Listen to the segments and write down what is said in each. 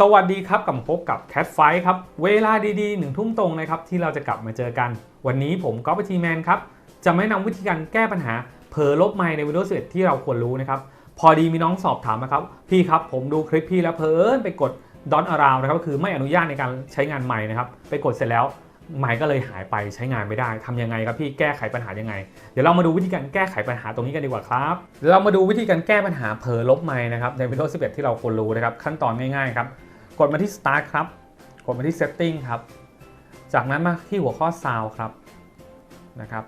สวัสดีครับกลับพบกับ Cat Fight ครับ เวลาดีๆหนึ่งทุ่มตรงนะครับ ที่เราจะกลับมาเจอกัน วันนี้ผมก๊อฟทีแมนครับ จะไม่นำวิธีการแก้ปัญหาเผลอลบไม่ใน Windows 11 ที่เราควรรู้นะครับ พอดีมีน้องสอบถามนะครับ พี่ครับผมดูคลิปพี่แล้วเพลินไปกดดอนอาราวนะครับก็คือไม่อนุญาตในการใช้งานใหม่นะครับ ไปกดเสร็จแล้ว ไมค์ก็เลยหายไปใช้งานไม่ได้ทำยังไงครับพี่แก้ไขปัญหายังไง เดี๋ยวเรามาดูวิธีการแก้ไขปัญหาตรงนี้กันดีกว่าครับ เรามาดูวิธีการแก้ปัญหาเผลอลบไมค์นะครับใน Windows 11 ที่เราควรรู้นะครับขั้นตอนง่ายๆครับกดมาที่ Start ครับกดมาที่ Setting ครับ จากนั้นมาที่หัวข้อ Sound ครับนะครับ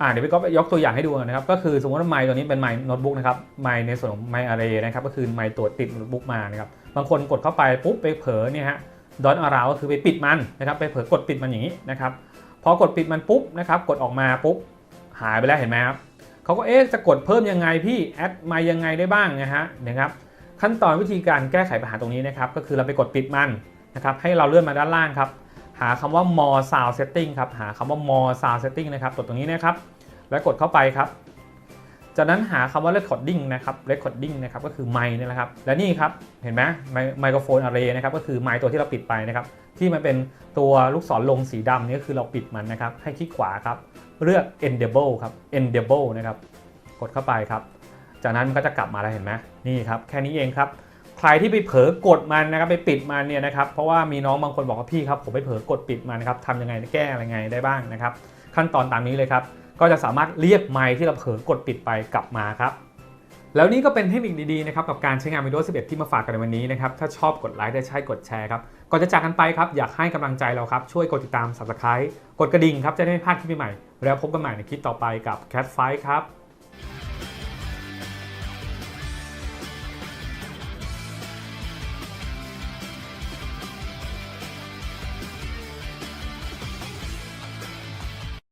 อ่าเดี๋ยวพี่ก็ยกตัวอย่างให้ดูนะครับ ก็คือสมมติว่าไมค์ตัวนี้เป็นไมค์โน้ตบุ๊กนะครับไมค์ในส่วนของไมค์อาร์เรนะครับ ก็คือไมค์ตัวติดโน้ตบุ๊กมานะครับ บางคนกดเข้าไปปุ๊บไปเผลอเนี่ยฮะ ดอนอาราวก็คือไปปิดมันนะครับไปเผลอกดปิดมันอย่างนี้นะครับพอกดปิดมันปุ๊บนะครับกดออกมาปุ๊บหายไปแล้วเห็นไหมครับเขาก็เอ๊ะจะกดเพิ่มยังไงพี่แอดมายังไงได้บ้างนะฮะนะครับขั้นตอนวิธีการแก้ไขปัญหาตรงนี้นะครับก็คือเราไปกดปิดมันนะครับให้เราเลื่อนมาด้านล่างครับหาคำว่า more sound setting ครับหาคำว่า more sound setting นะครับกดตรงนี้นะครับแล้วกดเข้าไปครับ จากนั้นหาคำว่า recording นะครับ recording นะครับก็คือไมค์นี่แหละครับ และนี่ครับ เห็นไหมไมโครโฟน array นะครับ ก็คือไมค์ตัวที่เราปิดไปนะครับ ที่มันเป็นตัวลูกศรลงสีดำนี่ก็คือเราปิดมันนะครับ ให้คลิกขวาครับ เลือก enable ครับ enable นะครับ กดเข้าไปครับ จากนั้นมันก็จะกลับมาแล้วเห็นไหมนี่ครับ แค่นี้เองครับ ใครที่ไปเผลอกดมันนะครับ ไปปิดมันเนี่ยนะครับ เพราะว่ามีน้องบางคนบอกว่าพี่ครับ ผมไปเผลอกดปิดมันนะครับทำยังไงแก้อะไรไงได้บ้างนะครับ ขั้นตอนตามนี้เลยครับ ก็จะสามารถเรียกไมค์ที่เราเผลอกดปิดไปกลับมาครับ แล้วนี่ก็เป็นเทคนิคดีๆนะครับกับการใช้งาน Windows 11 ที่มาฝากกันในวันนี้นะครับ ถ้าชอบกดไลค์ได้ใช่กดแชร์ครับ ก่อนจะจากกันไปครับ อยากให้กำลังใจเราครับ ช่วยกดติดตาม Subscribe กดกระดิ่งครับจะได้ไม่พลาดคลิปใหม่ๆแล้วพบกันใหม่ในคลิปต่อไปกับ Cat Fight ครับ